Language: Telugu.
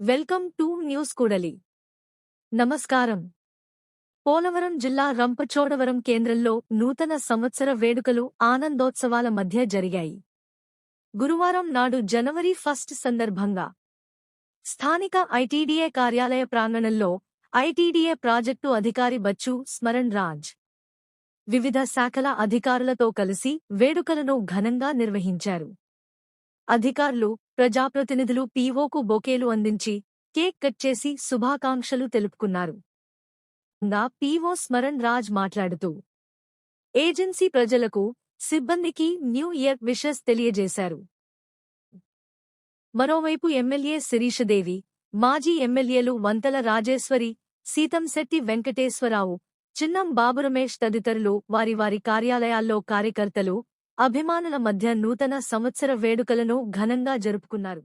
వెల్కమ్ టు న్యూస్ కూడలి. నమస్కారం. పోలవరం జిల్లా రంపచోడవరం కేంద్రంలో నూతన సంవత్సర వేడుకలు ఆనందోత్సవాల మధ్య జరిగాయి. గురువారం నాడు జనవరి ఫస్ట్ సందర్భంగా స్థానిక ఐటీడీఏ కార్యాలయ ప్రాంగణంలో ఐటీడీఏ ప్రాజెక్టు అధికారి బచ్చు స్మరణ్ రాజ్ వివిధ శాఖల అధికారులతో కలిసి వేడుకలను ఘనంగా నిర్వహించారు. అధికారులు ప్రజాప్రతినిధులు పీఓకు బొకేలు అందించి కేక్ కట్ చేసి శుభాకాంక్షలు తెలుపుకున్నారు. ఇంకా పీఓ స్మరణ్ రాజ్ మాట్లాడుతూ ఏజెన్సీ ప్రజలకు సిబ్బందికి న్యూ ఇయర్ విషెస్ తెలియజేశారు. మరోవైపు ఎమ్మెల్యే శిరీషదేవి మాజీ ఎమ్మెల్యేలు వంతల రాజేశ్వరి సీతంశెట్టి వెంకటేశ్వరరావు చిన్నం బాబురమేష్ తదితరులు వారి వారి కార్యాలయాల్లో కార్యకర్తలు అభిమానుల మధ్య నూతన సంవత్సర వేడుకలను ఘనంగా జరుపుకున్నారు.